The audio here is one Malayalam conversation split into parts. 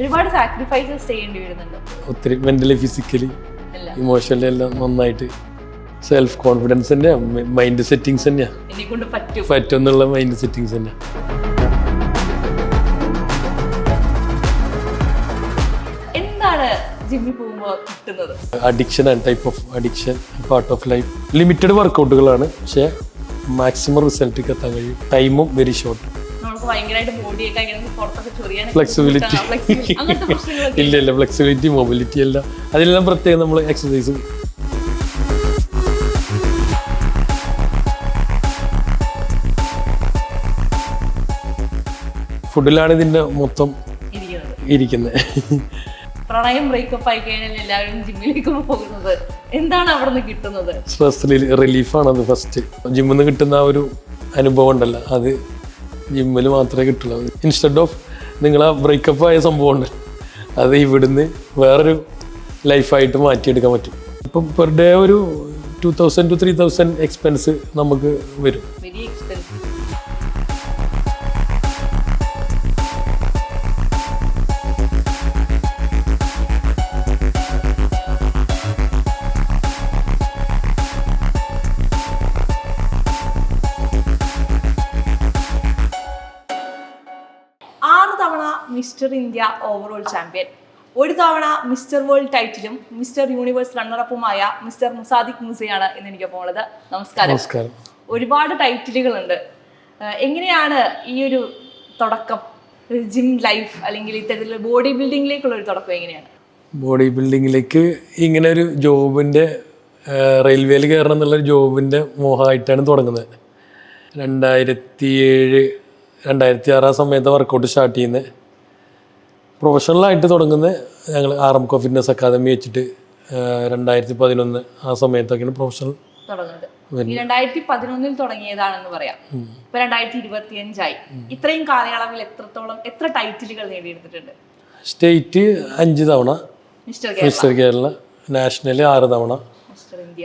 ഒരുപാട് സാക്രിഫൈസസ് ചെയ്യേണ്ടി വരുന്നുണ്ട്. ഒത്തിരി മെന്റലി ഫിസിക്കലി ഇമോഷണലി എല്ലാം നന്നായിട്ട് സെൽഫ് കോൺഫിഡൻസ് തന്നെയാണ് മൈൻഡ് സെറ്റിങ്സ് തന്നെയാണ് എന്നെ കൊണ്ട് പറ്റും. പറ്റുമെന്നുള്ള മൈൻഡ് സെറ്റിങ്സ് തന്നെയാണ് എന്താണ് ജിമ്മിൽ പോകുമ്പോൾ കിട്ടുന്നത്? Addiction and type of addiction part of life limited വർക്കൗട്ടുകളാണ് പക്ഷേ മാക്സിമം റിസൾട്ടിലേക്ക് എത്താൻ കഴിയും. ടൈമും വെരി ഷോർട്ട് നമുക്ക് ഭയങ്കരമായിട്ട് ബോഡിയൊക്കെ ഇങ്ങനെ പുറത്തൊക്കെ ചൊറിയാൻ ഫ്ലെക്സിബിലിറ്റി ഇല്ല ഇല്ല ഫ്ലെക്സിബിലിറ്റി മൊബിലിറ്റി എല്ലാം. അതിലെല്ലാം പ്രത്യേകം നമ്മൾ എക്സസൈസ് ഫുഡിലാണ് ഇതിന്റെ മൊത്തം ഇരിക്കുന്നത്. ഇരിക്കുന്നത്. പ്രണയം ബ്രേക്കപ്പ് ആയി കഴിഞ്ഞാൽ എല്ലാവരും ജിമ്മിലേക്ക് പോകുന്നത്. എന്താണ് അവിടെ നിന്ന് കിട്ടുന്നത് സ്ട്രെസ് റിലീഫാണ് അത് ഫസ്റ്റ് ജിമ്മിൽ നിന്ന് കിട്ടുന്ന ആ ഒരു അനുഭവം ഉണ്ടല്ലോ. അത് ജിമ്മിൽ മാത്രമേ കിട്ടുള്ളൂ. ഇൻസ്റ്റെഡ് ഓഫ് നിങ്ങൾ ആ ബ്രേക്കപ്പ് ആയ സംഭവമുണ്ട്. അത് ഇവിടുന്ന് വേറൊരു ലൈഫായിട്ട് മാറ്റിയെടുക്കാൻ പറ്റും. ഇപ്പം പെർ ഡേ ഒരു two thousand two three thousand expense നമുക്ക് വരും. മിസ്റ്റർ ഇന്ത്യ ഓവറോൾ ചാമ്പ്യൻ ഒരു തവണ മിസ്റ്റർ വേൾഡ് ടൈറ്റിലും മിസ്റ്റർ യൂണിവേഴ്സ് റണ്ണറപ്പുമായ മിസ്റ്റർ മുസാദിഖ് മുസയാണ് ഇന്ന് എനിക്കൊപ്പം ഉള്ളത്. നമസ്കാരം. ഒരുപാട് ടൈറ്റിലുകളുണ്ട് എങ്ങനെയാണ് ഈ ഒരു തുടക്കം? ജിം ലൈഫ് അല്ലെങ്കിൽ ഇത്തരത്തിലുള്ള ബോഡി ബിൽഡിങ്ങിലേക്കുള്ള ഒരു തുടക്കം എങ്ങനെയാണ്? ബോഡി ബിൽഡിങ്ങിലേക്ക് ഇങ്ങനെ ഒരു ജോബിന്റെ റെയിൽവേയിൽ കയറണം എന്നുള്ളൊരു ജോബിന്റെ മോഹമായിട്ടാണ് തുടങ്ങുന്നത്. രണ്ടായിരത്തി ഏഴ് രണ്ടായിരത്തി ആറ് ആ സമയത്ത് വർക്കൗട്ട് സ്റ്റാർട്ട് ചെയ്യുന്നത്. പ്രൊഫഷണലായിട്ട് തുടങ്ങുന്ന ഞങ്ങൾ R M co fitness academy വെച്ചിട്ട് രണ്ടായിരത്തി പതിനൊന്ന് ആ സമയത്തൊക്കെയാണ് പ്രൊഫഷണൽ രണ്ടായിരത്തി പതിനൊന്നിൽ തുടങ്ങിയതാണെന്ന് പറയാം. ഇപ്പൊ രണ്ടായിരത്തി ഇരുപത്തി അഞ്ചായി ഇത്രയും കാലയളവിൽ എത്രത്തോളം എത്ര ടൈറ്റിലുകൾ നേടിയെടുത്തിട്ടുണ്ട്? സ്റ്റേറ്റ് അഞ്ച് തവണ മിസ്റ്റർ കേരള. നാഷണൽ ആറ് തവണ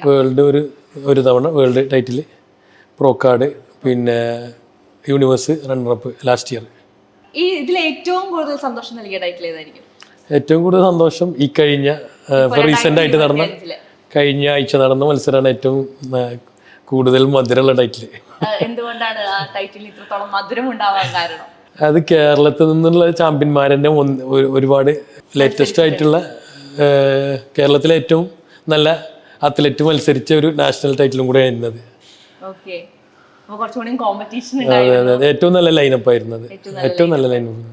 വേൾഡ് ഒരു ഒരു തവണ വേൾഡ് ടൈറ്റിൽ പ്രോ കാർഡ് പിന്നെ universe runner up last year. ഈ ഇതിൽ ഏറ്റവും കൂടുതൽ സന്തോഷം നൽകിയ ടൈറ്റിൽ ഏതായിരിക്കും? ഏറ്റവും കൂടുതൽ സന്തോഷം ഈ കഴിഞ്ഞ റീസെന്റ് ആയിട്ട് നടന്ന കഴിഞ്ഞ ആഴ്ച നടന്ന മത്സരമാണ് ഏറ്റവും കൂടുതൽ മധുരമുള്ള ടൈറ്റിൽ എന്തുകൊണ്ടാണ് ആ ടൈറ്റിൽ ഇത്രത്തോളം മധുരം ഉണ്ടാവാൻ കാരണം? അത് കേരളത്തിൽ നിന്നുള്ള ചാമ്പ്യന്മാരെന്നെ ഒരുപാട് ലേറ്റസ്റ്റ് ആയിട്ടുള്ള കേരളത്തിലെ ഏറ്റവും നല്ല അത്ലറ്റ് മത്സരിച്ച ഒരു നാഷണൽ ടൈറ്റിലും കൂടെ ആയിരുന്നത് ഓക്കെ കുറച്ചുകൂടി കോമ്പറ്റീഷൻ ഏറ്റവും നല്ല ലൈനപ്പ് ആയിരുന്നത്. ഏറ്റവും നല്ല ലൈനപ്പ്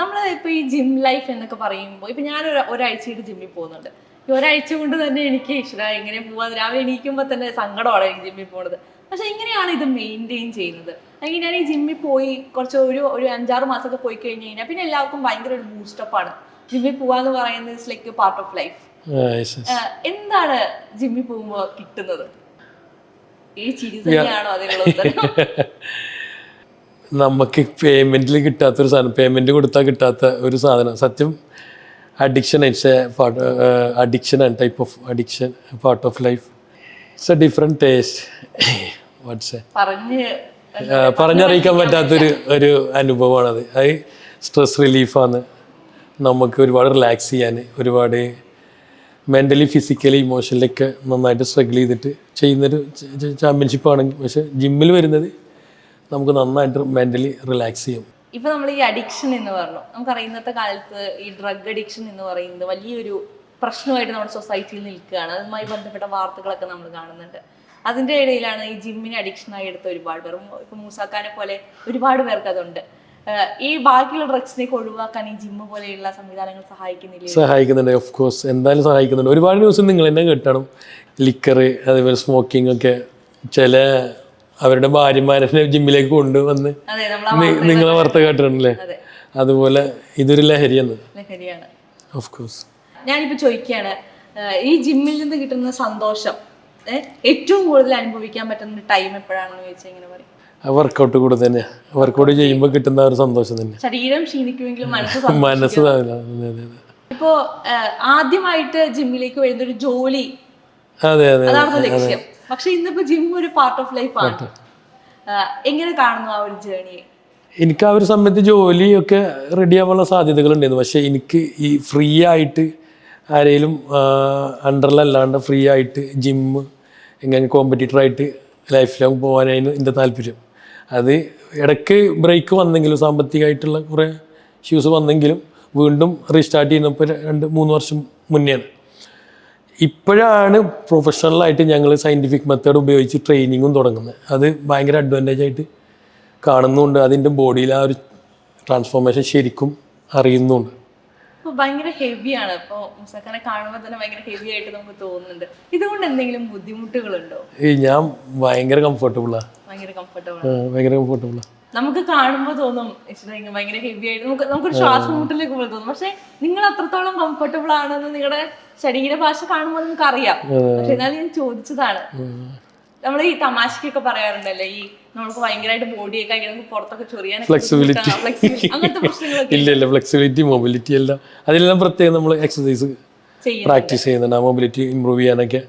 നമ്മൾ ഇപ്പൊ ഈ ജിം ലൈഫ് എന്നൊക്കെ പറയുമ്പോൾ ഇപ്പൊ ഞാൻ ഒരു ഒരാഴ്ചയായിട്ട് ജിമ്മിൽ പോകുന്നുണ്ട്. ഈ ഒരാഴ്ച കൊണ്ട് തന്നെ എനിക്ക് ഇഷ്ട എങ്ങനെ പോവാൻ രാവിലെ എണീക്കുമ്പോൾ തന്നെ സങ്കടമാണ് എനിക്ക് ജിമ്മിൽ പോണത്. പക്ഷെ എങ്ങനെയാണ് ഇത് മെയിന്റെയിൻ ചെയ്യുന്നത്? അല്ലെങ്കിൽ ഞാൻ ഈ ജിമ്മിൽ പോയി കുറച്ച് ഒരു ഒരു അഞ്ചാറ് മാസമൊക്കെ പോയി കഴിഞ്ഞ് കഴിഞ്ഞാൽ പിന്നെ എല്ലാവർക്കും ഭയങ്കര ഒരു ബൂസ്റ്റപ്പാണ് ജിമ്മിൽ പോവാന്ന് പറയുന്നത് ലൈക്ക് പാർട്ട് ഓഫ് ലൈഫ് എന്താണ് ജിമ്മിൽ പോകുമ്പോൾ കിട്ടുന്നത്? ഈ ചിരി തന്നെയാണോ അതിനുള്ള ഉത്തരം? നമുക്ക് പേയ്മെന്റിൽ കിട്ടാത്തൊരു സാധനം പേയ്മെന്റ് കൊടുത്താൽ കിട്ടാത്ത ഒരു സാധനം. സത്യം addiction it's a part addiction and type of addiction part of life it's a different taste what's പറഞ്ഞറിയിക്കാൻ പറ്റാത്തൊരു ഒരു അനുഭവമാണത്. അത് സ്ട്രെസ് റിലീഫാണ് നമുക്ക് ഒരുപാട് റിലാക്സ് ചെയ്യാൻ ഒരുപാട് മെന്റലി ഫിസിക്കലി ഇമോഷണലിയൊക്കെ നന്നായിട്ട് സ്ട്രഗിൾ ചെയ്തിട്ട് ചെയ്യുന്നൊരു ചാമ്പ്യൻഷിപ്പ് ആണെങ്കിൽ പക്ഷേ ജിമ്മിൽ വരുന്നത് നമുക്ക് നന്നായിട്ട് മെന്റലി റിലാക്സ് ചെയ്യും. ഇപ്പൊ നമ്മൾ ഈ അഡിക്ഷൻ എന്ന് പറഞ്ഞു. നമുക്കറിയാം ഇന്നത്തെ കാലത്ത് ഈ ഡ്രഗ് അഡിക്ഷൻ എന്ന് പറയുന്നത് വലിയൊരു പ്രശ്നമായിട്ട് നമ്മുടെ സൊസൈറ്റിയിൽ നിൽക്കുകയാണ്. അതുമായി ബന്ധപ്പെട്ട വാർത്തകളൊക്കെ നമ്മൾ കാണുന്നുണ്ട്. അതിന്റെ ഇടയിലാണ് ഈ ജിമ്മിന് അഡിക്ഷനായി എടുത്ത ഒരുപാട് പേർ. ഇപ്പൊ മൂസാക്കാനെ പോലെ ഒരുപാട് പേർക്ക് അതുണ്ട്. ഈ ബാക്കിയുള്ള ഡ്രഗ്സിനെയൊക്കെ ഒഴിവാക്കാൻ ഈ ജിമ്മ് പോലെയുള്ള സംവിധാനങ്ങൾ സഹായിക്കുന്നില്ല? സഹായിക്കുന്നുണ്ട് ഓഫ് കോഴ്സ് എന്തായാലും സഹായിക്കുന്നുണ്ട്. ഒരുപാട് ന്യൂസ് നിങ്ങൾ തന്നെ കേട്ടണം. ലിക്കർ അതേപോലെ സ്മോക്കിംഗ് ഒക്കെ ചില അവരുടെ ഭാര്യമാരെ ജിമ്മിലേക്ക് കൊണ്ടുവന്ന് നിങ്ങളെ വാർത്ത കേട്ടിട്ടുണ്ടല്ലേ? അതെ. അതുപോലെ ഇതൊരു ലഹരിയാണ്. ഓഫ് കോഴ്സ് ഞാനിപ്പോ ചോദിക്കുകയാണ് ഈ ജിമ്മിൽ നിന്ന് കിട്ടുന്ന സന്തോഷം ഏറ്റവും കൂടുതൽ അനുഭവിക്കാൻ പറ്റുന്ന ടൈം എപ്പോഴാണെന്ന് ചോദിച്ചാൽ ഇങ്ങനെ പറയും. വർക്കൗട്ട് കൂടെ തന്നെ. വർക്കൗട്ട് ചെയ്യുമ്പോൾ കിട്ടുന്ന ഒരു സന്തോഷം തന്നെ. ശരീരം ക്ഷീണിക്കുമെങ്കിലും മനസ്സ് മനസ്സ് ഇപ്പോ ആദ്യമായിട്ട് ജിമ്മിലേക്ക് വരുന്ന ഒരു ജോലി. അതെ അതെ ലക്ഷ്യം. പക്ഷെ ഇന്നിപ്പോ ജിം ഒരു പാർട്ട് ഓഫ് ലൈഫ് ആണ്. എങ്ങനെ കാണുന്നു ആ ഒരു ജേണിയെ എനിക്ക് ആ ഒരു സമയത്ത് ജോലിയൊക്കെ റെഡി ആവാനുള്ള സാധ്യതകളുണ്ടായിരുന്നു പക്ഷെ എനിക്ക് ഈ ഫ്രീ ആയിട്ട് ആരെങ്കിലും അണ്ടറിലല്ലാണ്ട് ഫ്രീ ആയിട്ട് ജിമ്മ് എങ്ങനെ കോമ്പറ്റീറ്ററായിട്ട് ലൈഫ് ലോങ് പോകാനായിരുന്നു എന്റെ താല്പര്യം. അത് ഇടയ്ക്ക് ബ്രേക്ക് വന്നെങ്കിലും സാമ്പത്തികമായിട്ടുള്ള കുറേ ഇഷ്യൂസ് വന്നെങ്കിലും വീണ്ടും റീസ്റ്റാർട്ട് ചെയ്യുന്നപ്പോൾ രണ്ട് മൂന്ന് വർഷം മുന്നെയാണ്. ഇപ്പോഴാണ് പ്രൊഫഷണലായിട്ട് ഞങ്ങൾ സയന്റിഫിക് മെത്തേഡ് ഉപയോഗിച്ച് ട്രെയിനിങ്ങും തുടങ്ങുന്നത്. അത് ഭയങ്കര അഡ്വാന്റേജ് ആയിട്ട് കാണുന്നുണ്ട്. അതിന്റെ ബോഡിയിൽ ആ ഒരു ട്രാൻസ്ഫോർമേഷൻ ശരിക്കും അറിയുന്നുണ്ട്. ഭയങ്കര ഹെവിയാണ് ഇപ്പോൾ മുസാഖാനെ കാണുമ്പോൾ തന്നെ ഭയങ്കര ഹെവി ആയിട്ട് നമുക്ക് തോന്നുന്നുണ്ട്. ഇതുകൊണ്ട് എന്തെങ്കിലും ബുദ്ധിമുട്ടുകളുണ്ടോ? ഈ ഞാൻ ഭയങ്കര കംഫർട്ടബിളാണ് ഭയങ്കര കംഫർട്ടബിൾ നമുക്ക് കാണുമ്പോൾ തോന്നും ഭയങ്കര ഹെവി ആയിട്ട് നമുക്ക് നമുക്കൊരു ശ്വാസം മുട്ടലേക്ക് പോലെ തോന്നും. പക്ഷെ നിങ്ങൾ അത്രത്തോളം കംഫർട്ടബിൾ ആണെന്ന് നിങ്ങളുടെ ശരീരഭാഷ കാണുമ്പോൾ നമുക്ക് അറിയാം പക്ഷെ എന്നാലും ഞാൻ ചോദിച്ചതാണ്. നമ്മൾ ഈ തമാശക്കൊക്കെ പറയാറുണ്ടല്ലേ ഈ നമുക്ക് ഭയങ്കരമായിട്ട് ബോഡിയൊക്കെ നമുക്ക് പുറത്തൊക്കെ ചൊറിയാനൊക്കെ ഫ്ലെക്സിബിലിറ്റി അങ്ങനത്തെ പ്രശ്നങ്ങളൊക്കെ ഇല്ല ഇല്ല ഫ്ലെക്സിബിലിറ്റി മൊബിലിറ്റി എല്ലാം. അതെല്ലാം പ്രത്യേകം നമ്മൾ എക്സസൈസ് പ്രാക്ടീസ് ചെയ്യുന്നുണ്ട്. ആ മൊബിലിറ്റി ഇമ്പ്രൂവ് ചെയ്യാനൊക്കെ.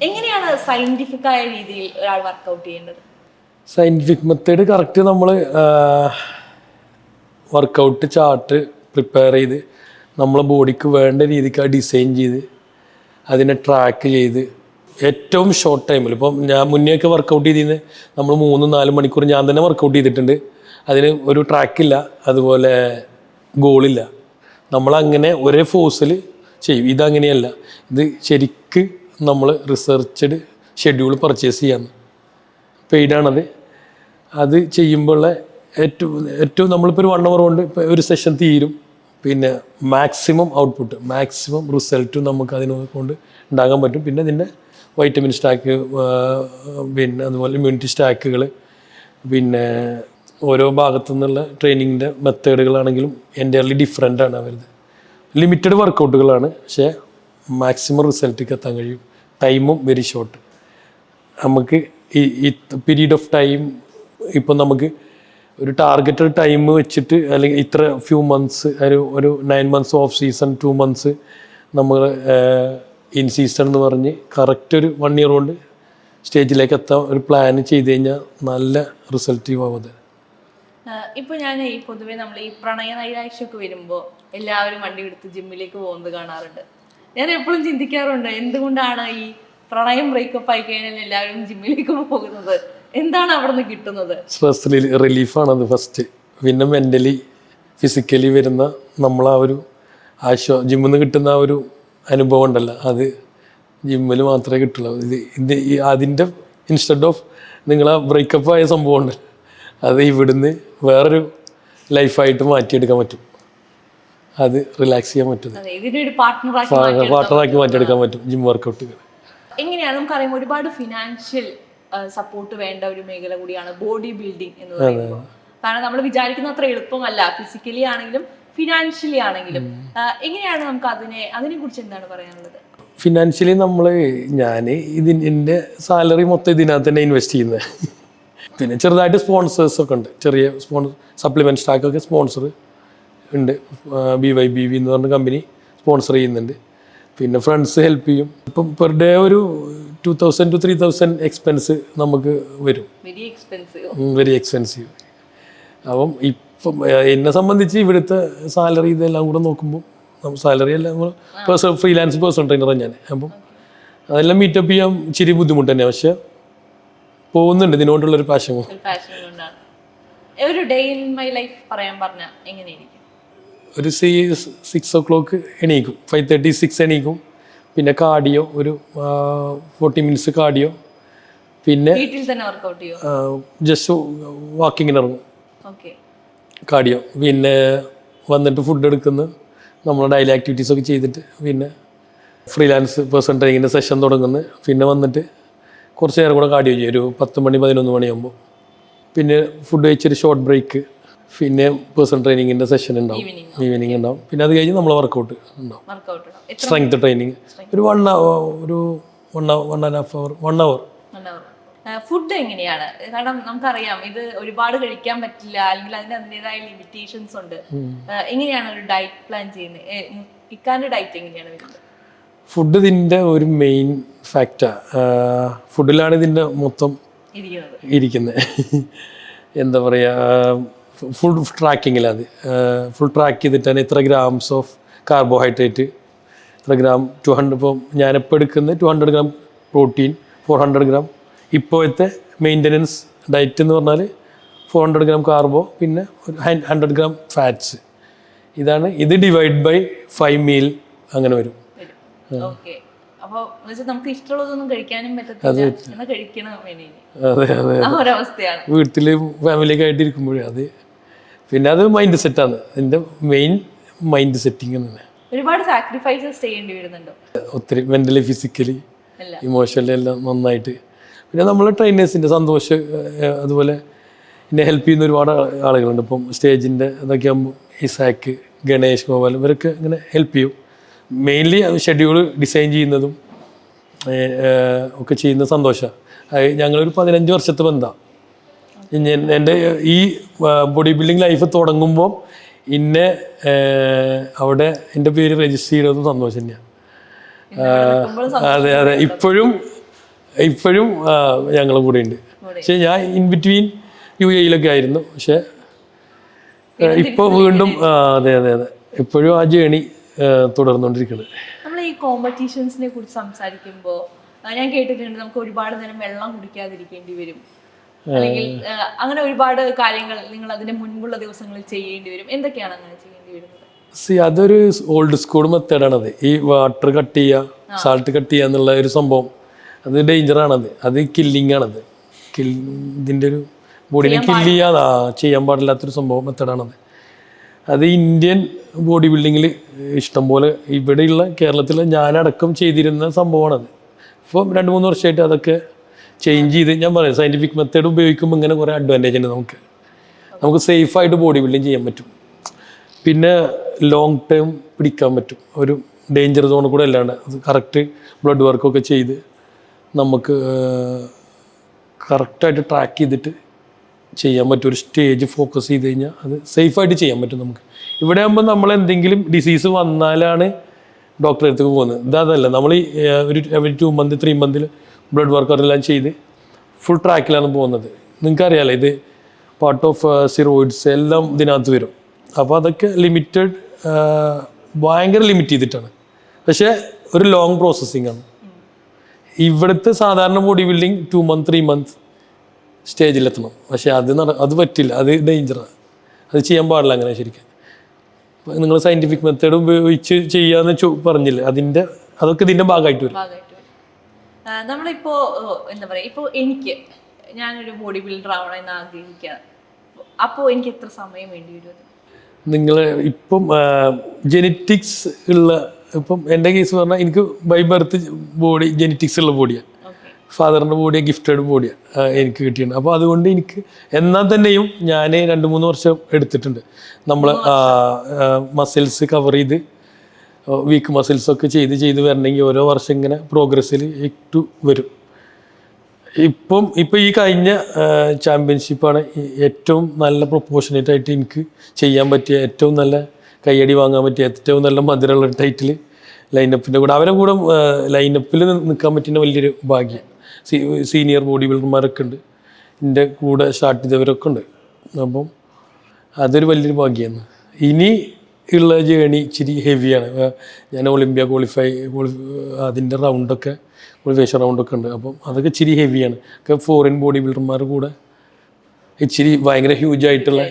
എങ്ങനെയാണ് സയന്റിഫിക് ആയ രീതിയിൽ ഒരാൾ വർക്കൗട്ട് ചെയ്യേണ്ടത്? സയന്റിഫിക് മെത്തേഡ് കറക്റ്റ് നമ്മൾ വർക്കൗട്ട് ചാർട്ട് പ്രിപ്പയർ ചെയ്ത് നമ്മളെ ബോഡിക്ക് വേണ്ട രീതിക്ക് ആ ഡിസൈൻ ചെയ്ത് അതിനെ ട്രാക്ക് ചെയ്ത് ഏറ്റവും ഷോർട്ട് ടൈമിൽ ഇപ്പം ഞാൻ മുന്നെയൊക്കെ വർക്കൗട്ട് ചെയ്തിരുന്നത് നമ്മൾ മൂന്ന് നാല് മണിക്കൂർ ഞാൻ തന്നെ വർക്കൗട്ട് ചെയ്തിട്ടുണ്ട്. അതിന് ഒരു ട്രാക്കില്ല അതുപോലെ ഗോളില്ല നമ്മളങ്ങനെ ഒരേ ഫോഴ്സിൽ ചെയ്യും. ഇതങ്ങനെയല്ല. ഇത് ശരിക്ക് നമ്മൾ റിസർച്ചഡ് ഷെഡ്യൂൾ പർച്ചേസ് ചെയ്യാന്ന്. പെയ്ഡാണത് അത് ചെയ്യുമ്പോൾ ഏറ്റവും ഏറ്റവും നമ്മളിപ്പോൾ ഒരു വൺ അവർ കൊണ്ട് ഒരു സെഷൻ തീരും. പിന്നെ മാക്സിമം ഔട്ട്പുട്ട് മാക്സിമം റിസൾട്ടും നമുക്ക് അതിനെ കൊണ്ട് ഉണ്ടാകാൻ പറ്റും. പിന്നെ ഇതിന്റെ വൈറ്റമിൻ സ്റ്റാക്ക് പിന്നെ അതുപോലെ ഇമ്മ്യൂണിറ്റി സ്റ്റാക്കുകൾ പിന്നെ ഓരോ ഭാഗത്തു നിന്നുള്ള ട്രെയിനിങ്ങിന്റെ മെത്തേഡുകളാണെങ്കിലും എന്റയർലി ഡിഫറെന്റ് ആണ് അവരത്. ലിമിറ്റഡ് വർക്കൗട്ടുകളാണ് പക്ഷേ മാക്സിമം റിസൾട്ടിലേക്ക് എത്താൻ കഴിയും. ടൈമും വെരി ഷോർട്ട് നമുക്ക് ഈ പീരീഡ് ഓഫ് ടൈം ഇപ്പം നമുക്ക് ഒരു ടാർഗറ്റഡ് ടൈം വെച്ചിട്ട് അല്ലെങ്കിൽ ഇത്ര ഫ്യൂ മന്ത്സ് ഒരു ഒരു nine months off season two months നമ്മൾ ഇൻ സീസൺ എന്ന് പറഞ്ഞ് കറക്റ്റ് ഒരു വൺ ഇയർ കൊണ്ട് സ്റ്റേജിലേക്ക് എത്താൻ ഒരു പ്ലാൻ ചെയ്ത് കഴിഞ്ഞാൽ നല്ല റിസൾട്ടീവ് ആവും ആഹ് ഇപ്പൊ ഞാൻ ഈ പൊതുവെ നമ്മൾ ഈ പ്രണയ നൈരാശ്യമൊക്കെ വരുമ്പോൾ എല്ലാവരും വണ്ടി എടുത്ത് ജിമ്മിലേക്ക് പോകുന്നത് കാണാറുണ്ട്. ഞാൻ എപ്പോഴും ചിന്തിക്കാറുണ്ട് എന്തുകൊണ്ടാണ് ഈ പ്രണയം ബ്രേക്കപ്പ് ആയി കഴിഞ്ഞാൽ എല്ലാവരും ജിമ്മിലേക്ക് പോകുന്നത്. എന്താണ് അവിടെ നിന്ന് കിട്ടുന്നത് സ്ട്രെസ് റിലീഫാണത് ഫസ്റ്റ് പിന്നെ മെന്റലി ഫിസിക്കലി വരുന്ന നമ്മൾ ആ ഒരു ആശ്വാ ജിമ്മിൽ നിന്ന് കിട്ടുന്ന ആ ഒരു അനുഭവം ഉണ്ടല്ലോ. അത് ജിമ്മിൽ മാത്രമേ കിട്ടുള്ളൂ. ഇത് ഇത് അതിന്റെ ഇൻസ്റ്റെഡ് ഓഫ് നിങ്ങൾ ആ ബ്രേക്കപ്പ് ആയ സംഭവം ഉണ്ടല്ലോ. അത് ഇവിടുന്ന് വേറൊരു ലൈഫായിട്ട് മാറ്റിയെടുക്കാൻ പറ്റും. അത് റിലാക്സ് ചെയ്യാൻ പറ്റും. പാർട്ട്ണറാക്കി മാറ്റിയെടുക്കാൻ പറ്റും. ജിം വർക്കൗട്ടുകൾ എങ്ങനെയാണ്? നമുക്കറിയാം ഒരുപാട് ഫിനാൻഷ്യൽ സപ്പോർട്ട് വേണ്ട ഒരു മേഖല കൂടിയാണ് ബോഡി ബിൽഡിംഗ് എന്ന് പറയുന്നത്. കാരണം നമ്മൾ വിചാരിക്കുന്ന അത്ര എളുപ്പമല്ല. ഫിസിക്കലി ആണെങ്കിലും ഫിനാൻഷ്യലി ആണെങ്കിലും. എങ്ങനെയാണ് നമുക്ക് അതിനെ അതിനെ കുറിച്ച് എന്താണ് പറയാനുള്ളത്? ഫിനാൻഷ്യലി നമ്മൾ ഞാൻ ഇതിൻ എന്റെ സാലറി മൊത്തം ഇതിനകത്ത് തന്നെ ഇൻവെസ്റ്റ് ചെയ്യുന്നത് പിന്നെ ചെറുതായിട്ട് സ്പോൺസേഴ്സ് ഒക്കെ ഉണ്ട്. ചെറിയ സ്പോൺസർ സപ്ലിമെന്റ് സ്റ്റാക്കൊക്കെ സ്പോൺസർ ഉണ്ട്. ബി വൈ ബി വി എന്ന് പറഞ്ഞ കമ്പനി സ്പോൺസർ ചെയ്യുന്നുണ്ട്. പിന്നെ ഫ്രണ്ട്സ് ഹെൽപ്പ് ചെയ്യും. ഇപ്പം പെർ ഡേ ഒരു two thousand two three thousand expense നമുക്ക് വരും. വെരി എക്സ്പെൻസീവ് അപ്പം ഇപ്പം എന്നെ സംബന്ധിച്ച് ഇവിടുത്തെ സാലറി ഇതെല്ലാം കൂടെ നോക്കുമ്പോൾ സാലറി എല്ലാം പേഴ്സൺ ഫ്രീലാൻസ് പേഴ്സൺ ട്രെയിനറാണ് ഞാൻ. അപ്പം അതെല്ലാം മീറ്റപ്പ് ചെയ്യാൻ ഇച്ചിരി ബുദ്ധിമുട്ട് തന്നെ പക്ഷെ പോകുന്നുണ്ട് ഇതിനോടുള്ളൊരു പാഷൻ ഒരു പാഷൻ ഒരു ഡേ ഇൻ മൈ ലൈഫ് പറയാൻ പറഞ്ഞ എങ്ങനെയായിരിക്കും? ഒരു സി സിക്സ് ഒ ക്ലോക്ക് എണീക്കും. ഫൈവ് തേർട്ടി സിക്സ് എണീക്കും. പിന്നെ കാർഡിയോ ഒരു ഫോർട്ടി മിനിറ്റ്സ് കാർഡിയോ പിന്നെ ജസ്റ്റ് വാക്കിങ്ങിന് ഇറങ്ങും. കാർഡിയോ പിന്നെ വന്നിട്ട് ഫുഡ് എടുക്കുന്നു. നമ്മൾ ഡെയിലി ആക്ടിവിറ്റീസ് ഒക്കെ ചെയ്തിട്ട് പിന്നെ ഫ്രീലാൻസ് പേഴ്സൺ ട്രെയിനിങ്ങിന്റെ സെഷൻ തുടങ്ങുന്നു. പിന്നെ വന്നിട്ട് കുറച്ച് നേരം കൂടെ കാർഡിയോ ചെയ്യും. ഒരു പത്ത് മണി പതിനൊന്ന് മണിയാകുമ്പോൾ പിന്നെ ഫുഡ് കഴിച്ചൊരു ഷോർട്ട് ബ്രേക്ക് പിന്നെ പേഴ്സണൽ ട്രെയിനിങ്ങിന്റെ സെഷൻ ഉണ്ടാവും. ഈവനിങ് ഉണ്ടാവും. പിന്നെ അത് കഴിഞ്ഞ് നമ്മൾ വർക്കൗട്ട് ഉണ്ടാവും. സ്ട്രെങ്ത് ട്രെയിനിങ് ഒരു വൺ ഒരു one hour one and half hour one hour food എങ്ങനെയാണ്? കാരണം നമുക്കറിയാം ഇത് ഒരുപാട് കഴിക്കാൻ പറ്റില്ല അല്ലെങ്കിൽ അതിന് അതിന്റെതായ ലിമിറ്റേഷൻസ് ഉണ്ട്. എങ്ങനെയാണ് ഒരു ഡയറ്റ് പ്ലാൻ ചെയ്യുന്നത്? ഇക്കാന്റെ ഡയറ്റ് എങ്ങനെയാണ് വരുന്നത്? ഫുഡ് ഇതിന്റെ ഒരു മെയിൻ ഫാക്ടർ ഫുഡിലാണ് ഇതിന്റെ മൊത്തം ഇരിക്കുന്നത്. ഇരിക്കുന്നത്. എന്താ പറയുക ഫുൾ ട്രാക്കിങ്ങിലാണ് അത്. ഫുൾ ട്രാക്ക് ചെയ്തിട്ട് തന്നെ ഇത്ര ഗ്രാംസ് ഓഫ് കാർബോഹൈഡ്രേറ്റ് ഇത്ര ഗ്രാം ടു ഹൺഡ്രഡ് ഇപ്പം ഞാനിപ്പോൾ എടുക്കുന്നത് two hundred gram protein four hundred gram ഇപ്പോഴത്തെ മെയിന്റനൻസ് ഡയറ്റ് എന്ന് പറഞ്ഞാൽ ഫോർ ഹൺഡ്രഡ് ഗ്രാം കാർബോ പിന്നെ ഒരു ഹൺഡ്രഡ് ഗ്രാം ഫാറ്റ്സ് ഇതാണ് ഇത് ഡിവൈഡ് ബൈ ഫൈവ് മീൽ അങ്ങനെ വരും. വരും. ഓക്കെ. അപ്പൊ നമുക്ക് ഇഷ്ടമുള്ളതൊന്നും കഴിക്കാനും പറ്റത്തില്ല. കഴിക്കണം വീട്ടിൽ ഫാമിലിയൊക്കെ ആയിട്ട് ഇരിക്കുമ്പോഴേ അത് പിന്നെ അത് മൈൻഡ് സെറ്റാണ് എന്റെ മെയിൻ മൈൻഡ് സെറ്റിംഗ് തന്നെ ഒരുപാട് സാക്രിഫൈസസ് ചെയ്യേണ്ടി വരുന്നുണ്ടോ. ഒത്തിരി മെന്റലി ഫിസിക്കലി ഇമോഷണലി എല്ലാം നന്നായിട്ട്. പിന്നെ നമ്മൾ ട്രെയിനേഴ്സിന്റെ സന്തോഷം അതുപോലെ എന്നെ ഹെൽപ്പ് ചെയ്യുന്ന ഒരുപാട് ആളുകളുണ്ട്. ഇപ്പം സ്റ്റേജിന്റെ ഇതൊക്കെ ആകുമ്പോൾ ഇസാക്ക് ഗണേഷ് ഗോപാൽ ഇവരൊക്കെ ഇങ്ങനെ ഹെൽപ്പ് ചെയ്യും. മെയിൻലി ഷെഡ്യൂൾ ഡിസൈൻ ചെയ്യുന്നതും ഒക്കെ ചെയ്യുന്ന സന്തോഷമാണ് ഞങ്ങളൊരു പതിനഞ്ച് വർഷത്തെ ബന്ധമാണ് എന്റെ ഈ ബോഡി ബിൽഡിംഗ് ലൈഫ് തുടങ്ങുമ്പോൾ ഇന്നെ അവിടെ എന്റെ പേര് രജിസ്റ്റർ ചെയ്തത് സന്തോഷം തന്നെയാണ് അതെ അതെ. ഇപ്പോഴും ഇപ്പോഴും ഞങ്ങൾ കൂടെ ഉണ്ട് പക്ഷെ ഞാൻ ഇൻ ബിറ്റ്വീൻ യു എയിലൊക്കെ ആയിരുന്നു. പക്ഷെ ഇപ്പോൾ വീണ്ടും അതെ അതെ അതെ. ഇപ്പോഴും ആ ജേണി തുടർന്നുകൊണ്ടിരിക്കുന്നത് നമ്മൾ ഈ കോമ്പറ്റീഷൻസിനെ കുറിച്ച് സംസാരിക്കുമ്പോൾ ഞാൻ കേട്ടിട്ടുണ്ട് നമുക്ക് ഒരുപാട് നേരം വെള്ളം കുടിക്കാതിരിക്കേണ്ടി വരും. അല്ലെങ്കിൽ അങ്ങനെ ഒരുപാട് കാര്യങ്ങൾ നിങ്ങൾ അതിന്റെ മുൻപുള്ള ദിവസങ്ങളിൽ ചെയ്യേണ്ടി വരും. എന്തൊക്കെയാണ് അങ്ങനെ ചെയ്യേണ്ടി വരുന്നത്? സി അതൊരു ഓൾഡ് സ്കൂൾ മെത്തേഡാണത് ഈ വാട്ടർ കട്ട് ചെയ്യുക സാൾട്ട് കട്ട് ചെയ്യുക എന്നുള്ള ഒരു സംഭവം അത് ഡേഞ്ചറാണത് അത് കില്ലിംഗ് ആണത്. കിൽ ഇതിന്റെ ഒരു ബോഡിനെ കില്ല് ചെയ്യാതെ ചെയ്യാൻ പാടില്ലാത്തൊരു സംഭവം മെത്തേഡാണത് അത് ഇന്ത്യൻ ബോഡി ബിൽഡിങ്ങിൽ ഇഷ്ടംപോലെ ഇവിടെയുള്ള കേരളത്തിൽ ഞാനടക്കം ചെയ്തിരുന്ന സംഭവമാണത്. ഇപ്പം രണ്ട് മൂന്ന് വർഷമായിട്ട് അതൊക്കെ ചേഞ്ച് ചെയ്ത് ഞാൻ പറയാം സയന്റിഫിക് മെത്തേഡ് ഉപയോഗിക്കുമ്പോൾ ഇങ്ങനെ കുറേ അഡ്വാന്റേജ് ഉണ്ട് നമുക്ക്. നമുക്ക് സേഫായിട്ട് ബോഡി ബിൽഡിങ് ചെയ്യാൻ പറ്റും. പിന്നെ ലോങ് ടേം പിടിക്കാൻ പറ്റും. ഒരു ഡേഞ്ചർ സോണിൽ കൂടെ അല്ലാണ്ട് അത് കറക്റ്റ് ബ്ലഡ് വർക്കൊക്കെ ചെയ്ത് നമുക്ക് കറക്റ്റായിട്ട് ട്രാക്ക് ചെയ്തിട്ട് ചെയ്യാൻ പറ്റും. ഒരു സ്റ്റേജ് ഫോക്കസ് ചെയ്ത് കഴിഞ്ഞാൽ അത് സേഫായിട്ട് ചെയ്യാൻ പറ്റും നമുക്ക്. ഇവിടെ ആകുമ്പോൾ നമ്മൾ എന്തെങ്കിലും ഡിസീസ് വന്നാലാണ് ഡോക്ടറെ അടുത്തേക്ക് പോകുന്നത്. ഇതല്ല നമ്മൾ ഒരു എവരി ടു മന്ത് ത്രീ മന്തിൽ ബ്ലഡ് വർക്കെല്ലാം ചെയ്ത് ഫുൾ ട്രാക്കിലാണ് പോകുന്നത്. നിങ്ങൾക്കറിയാലോ ഇത് പാർട്ട് ഓഫ് സിറോയിഡ്സ് എല്ലാം ഇതിനകത്ത് വരും. അപ്പോൾ അതൊക്കെ ലിമിറ്റഡ് ഭയങ്കര ലിമിറ്റ് ചെയ്തിട്ടാണ്. പക്ഷേ ഒരു ലോങ് പ്രോസസ്സിംഗ് ആണ്. ഇവിടുത്തെ സാധാരണ body building two month three month സ്റ്റേജിലെത്തണം പക്ഷേ അത് നട അത് പറ്റില്ല. അത് ഡേഞ്ചറാണ് അത് ചെയ്യാൻ പാടില്ല അങ്ങനെ ശരിക്കും. നിങ്ങൾ സയന്റിഫിക് മെത്തേഡ് ഉപയോഗിച്ച് ചെയ്യാന്ന് പറഞ്ഞില്ല പറഞ്ഞില്ലേ? അതിന്റെ അതൊക്കെ ഇതിന്റെ ഭാഗമായിട്ട് വരും. നമ്മളിപ്പോ എന്താ പറയാ ഇപ്പോ എനിക്ക് ഞാനൊരു ബോഡി ബിൽഡർ ആവണം എന്ന് ആഗ്രഹിക്കുകയാണ്. അപ്പോൾ എനിക്ക് എത്ര സമയം വേണ്ടി വരും? നിങ്ങൾ ഇപ്പം ജെനറ്റിക്സ് ഉള്ള ഇപ്പം എന്റെ കേസ് പറഞ്ഞാൽ എനിക്ക് ബൈ ബർത്ത് ബോഡി ജെനറ്റിക്സ് ഉള്ള ബോഡിയാണ് ഫാദറിന്റെ ബോഡിയെ ഗിഫ്റ്റഡ് ബോഡിയാണ് എനിക്ക് കിട്ടിയത് അപ്പോൾ അതുകൊണ്ട് എനിക്ക് എന്നാൽ തന്നെയും ഞാൻ രണ്ട് മൂന്ന് വർഷം എടുത്തിട്ടുണ്ട്. നമ്മൾ മസിൽസ് കവർ ചെയ്ത് വീക്ക് മസിൽസൊക്കെ ചെയ്ത് ചെയ്ത് വരണമെങ്കിൽ ഓരോ വർഷം ഇങ്ങനെ പ്രോഗ്രസ്സിൽ ഇട്ടു വരും. ഇപ്പം ഇപ്പം ഈ കഴിഞ്ഞ ചാമ്പ്യൻഷിപ്പാണ് ഏറ്റവും നല്ല പ്രൊപ്പോർഷനേറ്റ് ആയിട്ട് എനിക്ക് ചെയ്യാൻ പറ്റിയ ഏറ്റവും നല്ല കയ്യടി വാങ്ങാൻ പറ്റിയ ഏറ്റവും നല്ല മധുരമുള്ള ടൈറ്റിൽ ലൈനപ്പിന്റെ കൂടെ. അവരെ കൂടെ ലൈനപ്പിൽ നിൽക്കാൻ പറ്റുന്ന വലിയൊരു ഭാഗ്യം. സീനിയർ ബോഡി ബിൽഡർമാരൊക്കെ ഉണ്ട്. എന്റെ കൂടെ സ്റ്റാർട്ട് ചെയ്തവരൊക്കെ ഉണ്ട്. അപ്പം അതൊരു വലിയൊരു ഭാഗ്യമാണ്. ഇനി ഉള്ള ജേണി ഇച്ചിരി ഹെവിയാണ് ഞാൻ ഒളിമ്പ്യ ക്വാളിഫൈ ക്വാളിഫൈ അതിന്റെ റൗണ്ടൊക്കെ ക്വാളിഫിക്കേഷൻ റൗണ്ടൊക്കെ ഉണ്ട്. അപ്പം അതൊക്കെ ഇച്ചിരി ഹെവിയാണ് ഒക്കെ ഫോറിൻ ബോഡി ബിൽഡർമാർ കൂടെ ഇച്ചിരി ഭയങ്കര ഹ്യൂജ് ആയിട്ടുള്ള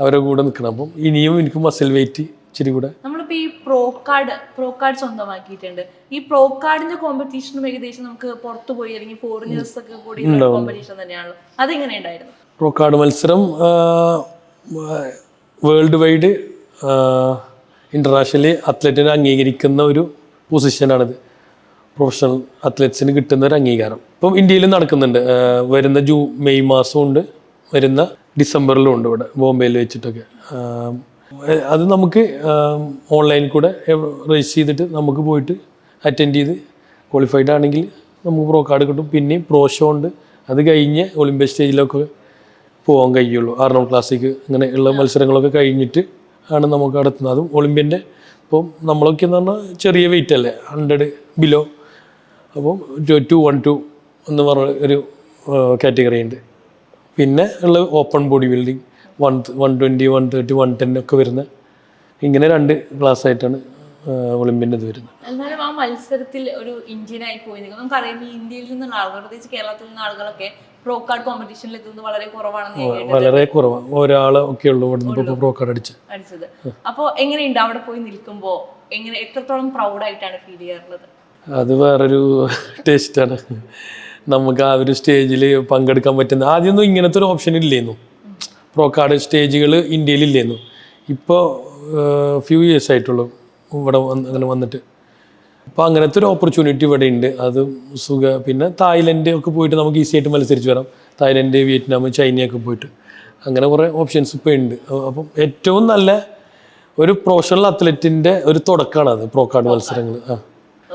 അവരെ കൂടെ നിൽക്കണം. അപ്പം ഇനിയും എനിക്ക് മസിൽ വെയിറ്റ് ഇച്ചിരി കൂടെ നമ്മളിപ്പോ ഈ പ്രോ കാർഡ് പ്രോ കാർഡ് സ്വന്തമാക്കിയിട്ടുണ്ട്. ഈ പ്രോ കാർഡിന്റെ കോമ്പറ്റീഷനും ഏകദേശം നമുക്ക് പുറത്തു പോയി അല്ലെങ്കിൽ ഫോറിനേഴ്സ് ഒക്കെ കൂടി കോമ്പറ്റീഷൻ തന്നെയാണല്ലോ. അതെങ്ങനെ ഉണ്ടായിരുന്നു? പ്രോ കാർഡ് മത്സരം വേൾഡ് വൈഡ് ഇന്റർനാഷണലി അത്ലറ്റിനെ അംഗീകരിക്കുന്ന ഒരു പൊസിഷനാണിത് പ്രൊഫഷണൽ അത്ലറ്റ്സിന് കിട്ടുന്ന ഒരു അംഗീകാരം. ഇപ്പം ഇന്ത്യയിൽ നടക്കുന്നുണ്ട്. വരുന്ന ജൂ മെയ് മാസം ഉണ്ട്. വരുന്ന ഡിസംബറിലും ഉണ്ട് ഇവിടെ ബോംബെയിൽ വെച്ചിട്ടൊക്കെ. അത് നമുക്ക് ഓൺലൈനിൽ കൂടെ രജിസ്റ്റർ ചെയ്തിട്ട് നമുക്ക് പോയിട്ട് അറ്റൻഡ് ചെയ്ത് ക്വാളിഫൈഡ് ആണെങ്കിൽ നമുക്ക് പ്രോ കാർഡ് കിട്ടും. പിന്നെയും പ്രോ ഷോ ഉണ്ട്. അത് കഴിഞ്ഞ് ഒളിമ്പിക് സ്റ്റേജിലൊക്കെ പോകാൻ കഴിയുള്ളൂ. ആറാം ക്ലാസിക് അങ്ങനെ ഉള്ള മത്സരങ്ങളൊക്കെ കഴിഞ്ഞിട്ട് ആണ് നമുക്ക് നടത്തുന്നത്. അതും ഒളിമ്പ്യന്റെ. ഇപ്പം നമ്മളൊക്കെ എന്ന് പറഞ്ഞാൽ ചെറിയ വെയിറ്റ് അല്ലേ? ഹൺഡ്രഡ് ബിലോ അപ്പം ടു ടു വൺ ടു എന്ന് പറഞ്ഞ ഒരു കാറ്റഗറി ഉണ്ട്. പിന്നെ ഉള്ള open body building one one twenty one thirty one ten ഒക്കെ വരുന്ന ഇങ്ങനെ രണ്ട് ക്ലാസ് ആയിട്ടാണ് ഒളിമ്പ്യന്റെ ഇത് വരുന്നത്. എന്നാലും ആ മത്സരത്തിൽ ഒരു ഇന്ത്യനായി പോയി. നമുക്കറിയാം ഈ ഇന്ത്യയിൽ നിന്നുള്ള ആളുകൾ പ്രത്യേകിച്ച് കേരളത്തിൽ നിന്നുള്ള ആളുകളൊക്കെ പ്രോ കാർഡ് കോമ്പറ്റീഷനിൽ എത്തുന്നത് വളരെ കുറവാണെന്ന് ഞാൻ കേട്ടു. വളരെ കുറവാണ്. ഒരാളെ ഒക്കെ ഉള്ളൂ ഇവിടുന്ന് ഇപ്പോൾ പ്രോ കാർഡ് അടിച്ച് അടിച്ചത്. അപ്പോൾ എങ്ങനെയുണ്ട് അവിടെ പോയി നിൽക്കുമ്പോൾ എങ്ങനെ എത്രത്തോളം പ്രൗഡായിട്ടാണ് ഫീൽ ചെയ്യാറുള്ളത്? അത് വേറൊരു ടേസ്റ്റാണ് നമുക്ക് ആ ഒരു സ്റ്റേജിൽ പങ്കെടുക്കാൻ പറ്റുന്ന ആദ്യമൊന്നും ഇങ്ങനത്തെ ഒരു ഓപ്ഷൻ ഇല്ലായിരുന്നു പ്രോ കാർഡ് സ്റ്റേജുകൾ ഇന്ത്യയിൽ ഇല്ലായിരുന്നു ഇപ്പോൾ ഫ്യൂ ഇയേഴ്സ് ആയിട്ടുള്ളൂ. ഇവിടെ വന്ന് അങ്ങനെ വന്നിട്ട്. അപ്പോൾ അങ്ങനത്തെ ഒരു ഓപ്പർച്യൂണിറ്റി ഇവിടെ ഉണ്ട്. അത് സുഖ. പിന്നെ തായ്ലൻഡ് ഒക്കെ പോയിട്ട് നമുക്ക് ഈസി ആയിട്ട് മത്സരിച്ച് വരാം. തായ്ലൻഡ് വിയറ്റ്നാം ചൈനയൊക്കെ പോയിട്ട്. അങ്ങനെ കുറേ ഓപ്ഷൻസ് ഇപ്പോൾ ഉണ്ട്. അപ്പം ഏറ്റവും നല്ല ഒരു പ്രൊഫഷണൽ അത്ലറ്റിന്റെ ഒരു തുടക്കമാണ് അത് പ്രോ കാർഡ് മത്സരങ്ങൾ ആ.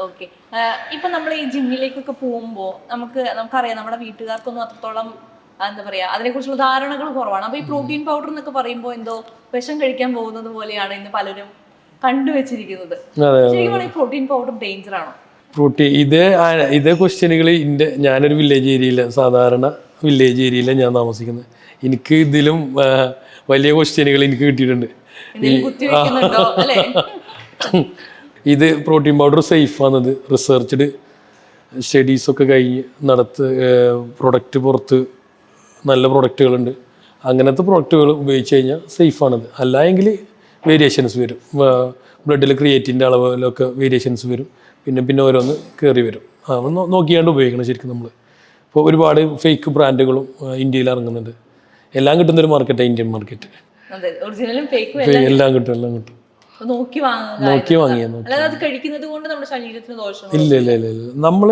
ഓക്കെ ഇപ്പൊ നമ്മൾ ഈ ജിമ്മിലേക്കൊക്കെ പോകുമ്പോൾ നമുക്ക് നമുക്കറിയാം നമ്മുടെ വീട്ടുകാർക്കൊന്നും അത്രത്തോളം എന്താ പറയാ അതിനെക്കുറിച്ചുള്ള ധാരണകൾ കുറവാണ്. അപ്പൊ ഈ പ്രോട്ടീൻ പൗഡർ എന്നൊക്കെ പറയുമ്പോൾ എന്തോ വിഷം കഴിക്കാൻ പോകുന്നത് പോലെയാണ് ഇന്ന് പലരും കണ്ടുവച്ചിരിക്കുന്നത്. ശരിക്കും പ്രോട്ടീൻ പൗഡർ ഡേഞ്ചർ ആണോ? പ്രോട്ടീൻ ഇതേ ഇതേ ക്വസ്റ്റ്യനുകൾ എന്റെ ഞാനൊരു വില്ലേജ് ഏരിയയിലെ സാധാരണ വില്ലേജ് ഏരിയയിലെ ഞാൻ താമസിക്കുന്നത് എനിക്ക് ഇതിലും വലിയ ക്വസ്റ്റ്യനുകൾ എനിക്ക് കിട്ടിയിട്ടുണ്ട്. ഇത് പ്രോട്ടീൻ പൗഡർ സേഫ് ആണത്. റിസർച്ച്ഡ് സ്റ്റഡീസൊക്കെ കഴിഞ്ഞ് നടത്ത് പ്രൊഡക്റ്റ് പുറത്ത് നല്ല പ്രൊഡക്റ്റുകളുണ്ട് അങ്ങനത്തെ പ്രൊഡക്റ്റുകൾ ഉപയോഗിച്ച് കഴിഞ്ഞാൽ സേഫാണത് അല്ല എങ്കിൽ വേരിയേഷൻസ് വരും. ബ്ലഡിൽ ക്രിയേറ്റിന്റെ അളവിലൊക്കെ വേരിയേഷൻസ് വരും. പിന്നെ പിന്നെ ഓരോന്ന് കയറി വരും. അത് നോക്കിയാണ്ട് ഉപയോഗിക്കണം ശരിക്കും നമ്മൾ ഇപ്പോൾ ഒരുപാട് ഫേക്ക് ബ്രാൻഡുകളും ഇന്ത്യയിൽ ഇറങ്ങുന്നുണ്ട്. എല്ലാം കിട്ടുന്ന ഒരു മാർക്കറ്റാണ് ഇന്ത്യൻ മാർക്കറ്റ് എല്ലാം കിട്ടും. എല്ലാം കിട്ടും നോക്കി വാങ്ങിയ നോക്കി വാങ്ങിയാൽ ഇല്ല ഇല്ല ഇല്ല ഇല്ല. നമ്മൾ